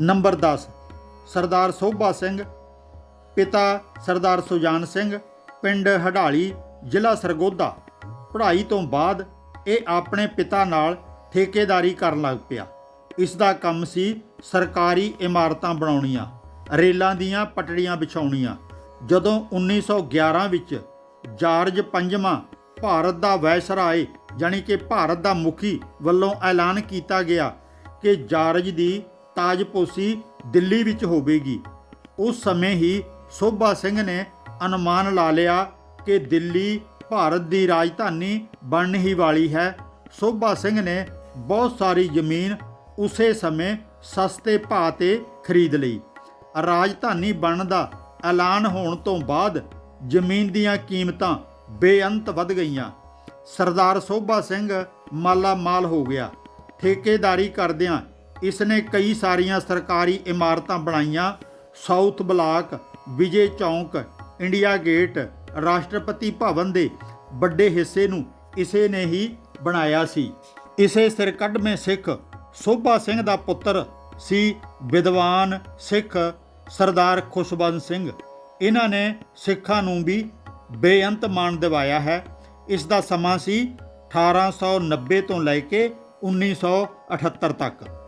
Number 10 ਸਰਦਾਰ ਸੋਭਾ ਸਿੰਘ, ਪਿਤਾ ਸਰਦਾਰ ਸੁਜਾਨ ਸਿੰਘ, ਪਿੰਡ ਹਡਾਲੀ, ਜ਼ਿਲ੍ਹਾ ਸਰਗੋਦਾ। ਪੜ੍ਹਾਈ ਤੋਂ ਬਾਅਦ ਇਹ ਆਪਣੇ ਪਿਤਾ ਨਾਲ ਠੇਕੇਦਾਰੀ ਕਰਨ ਲੱਗ ਪਿਆ। ਇਸ ਦਾ ਕੰਮ ਸੀ ਸਰਕਾਰੀ ਇਮਾਰਤਾਂ ਬਣਾਉਣੀਆਂ, ਰੇਲਾਂ ਦੀਆਂ ਪਟੜੀਆਂ ਵਿਛਾਉਣੀਆਂ। ਜਦੋਂ 1911 ਵਿੱਚ ਜਾਰਜ ਪੰਜਵਾਂ ਭਾਰਤ ਦਾ ਵਾਇਸਰਾਏ ਜਾਣੀ ਕਿ ਭਾਰਤ ਦਾ ਮੁਖੀ ਵੱਲੋਂ ਐਲਾਨ ਕੀਤਾ ਗਿਆ ਕਿ ਜਾਰਜ ਦੀ ਤਾਜਪੋਸ਼ੀ ਦਿੱਲੀ ਵਿੱਚ ਹੋਵੇਗੀ। ਉਸ ਸਮੇਂ ਹੀ ਸੋਭਾ ਸਿੰਘ ਨੇ ਅਨੁਮਾਨ ਲਾ ਲਿਆ ਕਿ ਦਿੱਲੀ ਭਾਰਤ ਦੀ ਰਾਜਧਾਨੀ ਬਣਨ ਹੀ ਵਾਲੀ ਹੈ। ਸੋਭਾ ਸਿੰਘ ਨੇ ਬਹੁਤ ਸਾਰੀ ਜ਼ਮੀਨ ਉਸੇ ਸਮੇਂ ਸਸਤੇ ਭਾਅ ਤੇ ਖਰੀਦ ਲਈ। ਰਾਜਧਾਨੀ ਬਣਨ ਦਾ ਐਲਾਨ ਹੋਣ ਤੋਂ ਬਾਅਦ ਜ਼ਮੀਨ ਦੀਆਂ ਕੀਮਤਾਂ ਬੇਅੰਤ ਵੱਧ ਗਈਆਂ। ਸਰਦਾਰ ਸੋਭਾ ਸਿੰਘ ਮਾਲਾ ਮਾਲ ਹੋ ਗਿਆ। ਠੇਕੇਦਾਰੀ ਕਰਦਿਆਂ ਇਸ ਨੇ ਕਈ ਸਾਰੀਆਂ ਸਰਕਾਰੀ ਇਮਾਰਤਾਂ ਬਣਾਈਆਂ। ਸਾਊਥ ਬਲਾਕ ਵਿਜੇ ਚੌਂਕ, ਇੰਡੀਆ ਗੇਟ, ਰਾਸ਼ਟਰਪਤੀ ਭਵਨ ਦੇ ਵੱਡੇ ਹਿੱਸੇ ਨੂੰ ਇਸੇ ਨੇ ਹੀ ਬਣਾਇਆ ਸੀ। ਇਸੇ ਸਿਰਕੱਢਵੇਂ ਸਿੱਖ ਸੋਭਾ ਸਿੰਘ ਦਾ ਪੁੱਤਰ ਸੀ ਵਿਦਵਾਨ ਸਿੱਖ ਸਰਦਾਰ ਖੁਸ਼ਬੰਦ ਸਿੰਘ। ਇਹਨਾਂ ਨੇ ਸਿੱਖਾਂ ਨੂੰ ਵੀ ਬੇਅੰਤ ਮਾਣ ਦਿਵਾਇਆ ਹੈ। ਇਸ ਦਾ ਸਮਾਂ ਸੀ 1890 ਤੋਂ ਲੈ ਕੇ 1978 ਤੱਕ।